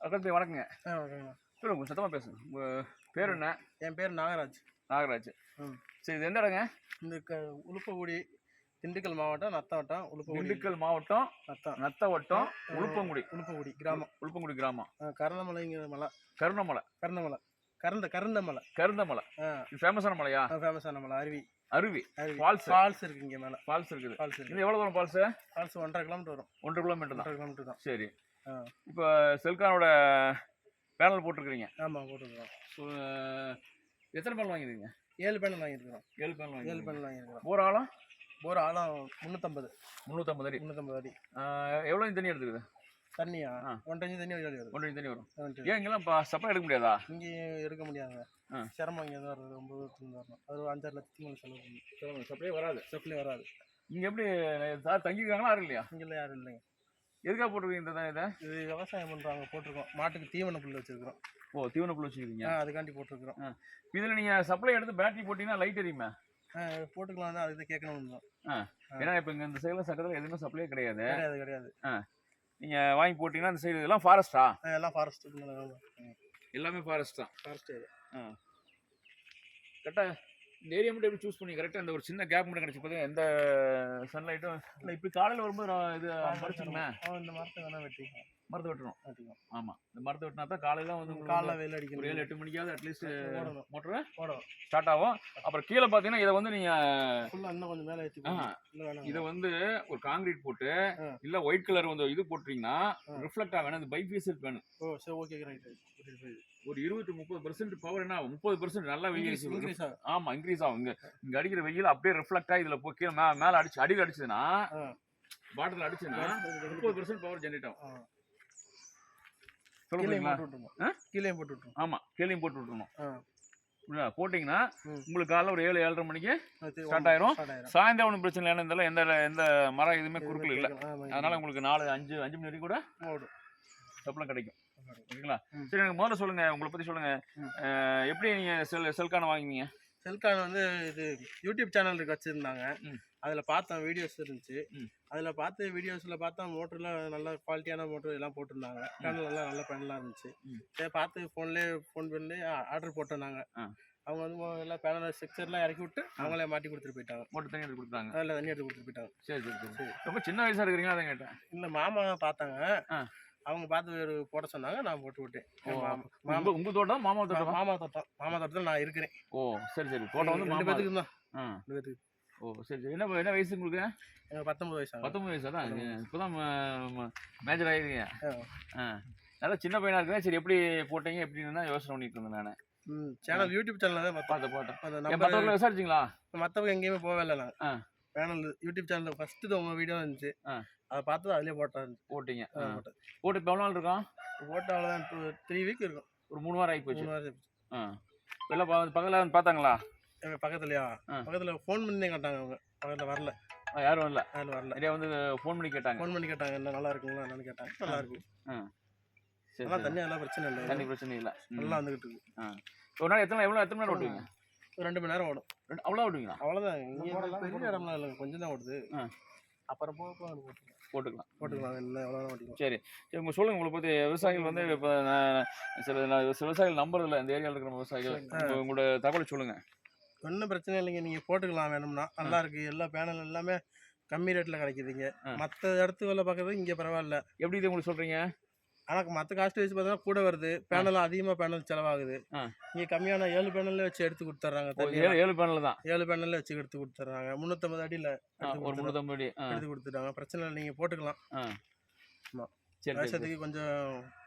அக்கா வணக்கங்க. சொல்லுங்க சத்தமாக பேசுங்க. உங்கள் பேர் என்ன? என் பேர் நாகராஜ். நாகராஜ். ம். சரி இது எந்த இடங்க? இந்த க உளுப்பகுடி திண்டுக்கல் மாவட்டம் நத்தவட்டம் உளுப்பகுடி. திண்டுக்கல் மாவட்டம் நத்தம். நத்தவட்டம் உளுப்பங்குடி. உளுப்பகுடி கிராமம். உளுப்பங்குடி கிராமம். ஆ, கருந்தமலைங்கிற மலை. கருணமலை. கருந்தமலை கருந்த கருந்தமலை. கருந்தமலை. ஃபேமஸான மலையா? ஃபேமஸான மலை அருவி. அருவி. ஃபால்ஸ் ஃபால்ஸ் இருக்கு இங்கே மேலே. ஃபால்ஸ் இருக்குது. ஃபால்ஸ் இருக்கு. இது எவ்வளோ தூரம் ஃபால்ஸ் ஃபால்ஸ் ஒன்றரை கிலோமீட்டர் வரும். ஒன்றரை கிலோமீட்டர் தான். ஒன்றரை கிலோமீட்டர் தான். சரி. இப்போ செல்கானோட பேனல் போட்டிருக்கிறீங்க. ஆமாம் போட்டுருக்கோம் ஸோ எத்தனை பேனல் வாங்கிருக்கீங்க ஏழு பேனல் வாங்கியிருக்கிறோம். ஏழு பேனல் ஏழு வாங்கி பேனல் வாங்கியிருக்கிறோம். ஒரு ஆழம் போர் ஆழம் முந்நூற்றம்பது முந்நூற்றம்பது அடி. முந்நூற்றம்பது அடி. எவ்வளோ தண்ணி எடுத்துக்குது? தண்ணியா. ஒன்றரை இன்ச்சு தண்ணி வருது ஒன்றரை தண்ணி வரும். ஏன் இங்கெல்லாம் இப்போ சப்ளை எடுக்க முடியாதா? இங்கே எடுக்க முடியாதுங்க. சிரமம் இங்கே தான் வருது. ரொம்ப தூரத்துலேருந்து வரணும். அது ஒரு அஞ்சாறு லட்சத்துக்கு மேலே செலவு பண்ணணும். சப்ளை வராது. செப்லேயே வராது. இங்கே எப்படி சார் தங்கியிருக்காங்களா யாரும் இல்லையா? இங்கெல்லாம் யாரும் இல்லைங்க. எதுக்காக போட்டிருக்கீங்க இந்த இதை? இது விவசாயம் பண்ணுறாங்க போட்டிருக்கோம். மாட்டுக்கு தீவன புல் வச்சிருக்கிறோம். ஓ தீவன புல் வச்சுருக்கீங்க? ஆ அதுக்காண்டி போட்டிருக்கிறோம். இதில் நீங்கள் சப்ளை எடுத்து பேட்டரி போட்டிங்கன்னா லைட் எரியுமே? ஆ போட்டுக்கலாம் தான் அதுக்கு கேட்கணும் தான் ஏன்னா இப்போ இங்கே இந்த சைடில் சக்கரத்தில் எதுவுமே சப்ளையே கிடையாது. கிடையாது கிடையாது. நீங்கள் வாங்கி போட்டிங்கன்னா இந்த சைடு இதெல்லாம் ஃபாரஸ்ட்டா ஆ, எல்லாம் ஃபாரஸ்ட் எல்லாமே ஃபாரஸ்ட் தான். ஃபாரஸ்ட் ஏரியா கரெக்டாக ஏரியா மட்டும் எப்படி சூஸ் பண்ணி கரெக்டாக இந்த ஒரு சின்ன கேப் மட்டும் கிடச்சி பார்த்தீங்க எந்த சன்லைட்டும் இல்லை இப்படி காலையில் வரும்போது நான் இது மறைச்சிருமே இந்த மரத்தை வேணால் வெட்டிக்கலாம். மரத்தை வெட்டணும். ஆமாம் இந்த மரத்தை வெட்டினா தான் காலையில் வந்து காலைல வெயில் ஒரு அடிக்கணும் ஏழு எட்டு மணிக்காவது அட்லீஸ்ட் மோட்டர் ஓடணும். ஸ்டார்ட் ஆகும். அப்புறம் கீழே பார்த்தீங்கன்னா இதை வந்து நீங்கள் இன்னும் கொஞ்சம் மேலே ஏற்றி வேணாம். இதை வந்து ஒரு காங்கிரீட் போட்டு. இல்ல ஒயிட் கலர் வந்து இது போட்டீங்கன்னா ஆ. ரிஃப்ளெக்ட் ஆகணும் அந்த பைஃபேசியல் பேனல் ஓ சரி ஓகே ஒரு இருபத்தி முப்பது பெர்சென்ட் பவர் என்ன முப்பது பெர்சென்ட் நல்லா வெயில் இன்க்ரீஸ் ஆகும். ஆமா இன்க்ரீஸ் ஆகும். இங்க இங்க அடிக்கிற வெயில் அப்படியே ரிஃப்ளெக்ட் ஆகி இதுல கீழே மேல அடிச்சு அடியில் அடிச்சதுன்னா. பாட்டில் அடிச்சுன்னா முப்பது பெர்சென்ட் பவர் ஜென்ரேட் ஆகும். கீழே போட்டு விட்டுருவோம் ஆ? கீழே போட்டு விட்டுருவோம் ஆமா கேள்வியும் போட்டு விட்டுருணும்? போட்டீங்கன்னா. உங்களுக்கு காலைல ஒரு ஏழு ஏழரை மணிக்கு ஸ்டார்ட் ஆயிரும். சாயந்தரம் ஒன்றும் பிரச்சனை இல்லை இருந்தாலும் எந்த எந்த மரம் எதுவுமே குறுக்கல இல்லை. ஆமாம் அதனால உங்களுக்கு நாலு அஞ்சு அஞ்சு மணி வரைக்கும் கூட ஓடும். சப்பளம் கிடைக்கும். ஓகேங்களா. சரி எனக்கு முதல்ல சொல்லுங்க. உங்களை பத்தி சொல்லுங்க. எப்படி நீங்க செல் செல்கான வாங்கினீங்க? செல்கான் வந்து இது யூடியூப் சேனல் இருக்கு வச்சுருந்தாங்க. அதில் பார்த்தேன் வீடியோஸ் இருந்துச்சு. அதில் பார்த்து வீடியோஸில் பார்த்தா மோட்டர்லாம் நல்ல குவாலிட்டியான மோட்டர் எல்லாம் போட்டிருந்தாங்க. பேனல் எல்லாம் நல்ல பேனலாக இருந்துச்சு. சரி பார்த்து ஃபோன்லேயே ஃபோன் பண்ணி ஆர்டர் போட்டோம் நாங்கள் ஆ. அவங்க வந்து எல்லாம் பேனல் ஸ்ட்ரக்சர்லாம் இறக்கி விட்டு அவங்களே மாட்டி கொடுத்துட்டு போயிட்டாங்க. மோட்டர் தண்ணி எடுத்து கொடுத்தாங்க. அதில் தண்ணி எடுத்து கொடுத்துட்டு போயிட்டாங்க. சரி சரி சரி. ரொம்ப சின்ன வயசா இருக்கிறீங்களா அதை கேட்டேன். இல்லை மாமா பார்த்தாங்க. அவங்க பார்த்து ஒரு போட சொன்னாங்க நான் போட்டு விட்டேன். மாமா உங்க தோட்டம் மாமா தோட்டம்? மாமா தோட்டம் மாமா தோட்டத்தில் நான் இருக்கிறேன். ஓ சரி சரி. தோட்டம் வந்து ரெண்டு பேத்துக்கு தான். ரெண்டு பேத்துக்கு. ஓ சரி சரி. என்ன என்ன வயசு உங்களுக்கு? எனக்கு பத்தொம்பது வயசு ஆகுது. பத்தொன்பது வயசா தான் இப்போதான் மேஜர் ஆயிருக்கீங்க. ஆ. நல்லா சின்ன பையனா இருக்கேன் சரி எப்படி போட்டீங்க? எப்படின்னு யோசனை பண்ணிட்டு இருந்தேன் நான். சேனல் யூடியூப் சேனல் தான் பார்த்தேன். நம்பர் பத்தவங்களை விசாரிச்சிங்களா? மற்றவங்க எங்கேயுமே போகவே இல்லை ஆ. நாங்கள் சேனல் யூடியூப் சேனல் ஃபஸ்ட்டு உங்கள் வீடியோ இருந்துச்சு. ஆ. அதை பார்த்து அதிலே போட்டேன் போட்டீங்க. ஆ. போட்டேன் போட்டு இப்போ எவ்வளோ நாள் இருக்கோம்? போட்டு அவ்வளோதான் டூ த்ரீ வீக் இருக்கும். ஒரு மூணு வாரம் ஆகி போச்சு. மூணு வாரம் ஆ. எல்லாம் பக்கத்தில் வந்து பார்த்தாங்களா? எங்கள் பக்கத்துலையா? ஆ. பக்கத்தில் ஃபோன் பண்ணி கேட்டாங்க அவங்க. பக்கத்தில் வரல. ஆ, யாரும் வரல. அதில் வரல. நிறைய வந்து ஃபோன் பண்ணி கேட்டாங்க. ஃபோன் பண்ணி கேட்டாங்க என்ன நல்லா இருக்குங்களா? என்னன்னு கேட்டாங்க. நல்லா இருக்கு. சரி நல்லா சரி. தண்ணி அதெல்லாம் பிரச்சனை இல்லை. தண்ணி பிரச்சனை இல்லை. நல்லா வந்துகிட்டு இருக்கு. ஆ. ஒரு நாள் எத்தனை எவ்வளோ எத்தனை நேரம் ஓட்டுவீங்க? ரெண்டு மணி நேரம் ஓடும். ரெண்டு அவ்வளோ ஓட்டுவீங்களா அவ்வளோதான் இங்கே பெரிய இடம்லாம் இல்லைங்க கொஞ்சம் தான் ஓடுது. அப்புறம் போக போட்டுக்கலாம். போட்டுக்கலாம் என்ன எவ்வளோ ஓட்டிக்கலாம் சரி. சரி உங்க சொல்லுங்க உங்களை பற்றி விவசாயிகள் வந்து இப்போ நான் சில விவசாயிகள் நம்புறதில்ல இந்த ஏரியாவில் இருக்கிற விவசாயிகள். உங்க- உங்களோட தகவல் சொல்லுங்க. ஒன்றும் பிரச்சனை இல்லைங்க. நீங்கள் போட்டுக்கலாம் வேணும்னா. நல்லா இருக்கு. எல்லா பேனல் எல்லாமே கம்மி ரேட்டில் கிடைக்குதுங்க. மற்ற இடத்து வேலை பார்க்கறது இங்கே பரவாயில்ல. எப்படி இது உங்களுக்கு சொல்றீங்க? ஆனால் மற்ற காஸ்ட் வச்சு பார்த்தா கூட வருது. பேனல் அதிகமாக பேனல் செலவாகுது. இங்கே கம்மியான ஏழு பேனல்ல வச்சு எடுத்து கொடுத்துட்றாங்க ஏழு பேனல் தான். ஏழு பேனல்ல வச்சு எடுத்து கொடுத்துட்றாங்க முந்நூற்றம்பது அடியில் ஒரு முந்நூற்றம்பது அடி எடுத்து கொடுத்துட்டாங்க. பிரச்சனை இல்லை நீங்கள் போட்டுக்கலாம். ஆ. ஆமா. சரி சரி, சரி. வருஷத்துக்கு கொஞ்சம்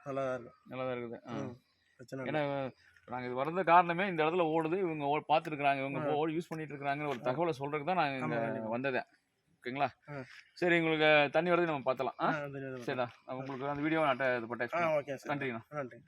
நல்லா தான் இருக்கும். நல்லா தான் இருக்குது. பிரச்சனை ஏன்னா நாங்கள் இது வர்றது காரணமே இந்த இடத்துல ஓடுது. இவங்க பார்த்துருக்குறாங்க. இவங்க ஓடி யூஸ் பண்ணிட்டு இருக்காங்கன்னு ஒரு தகவலை சொல்றதுக்கு தான் நாங்கள் ஆமா, இங்கே கண்டிப்பா. வந்ததே. ஓகேங்களா. சரி உங்களுக்கு தண்ணி வரது நம்ம பார்த்தலாம். சரிடா. உங்களுக்கு அந்த வீடியோ நான் இது போட்டேன் நன்றிங்கண்ணா. நன்றி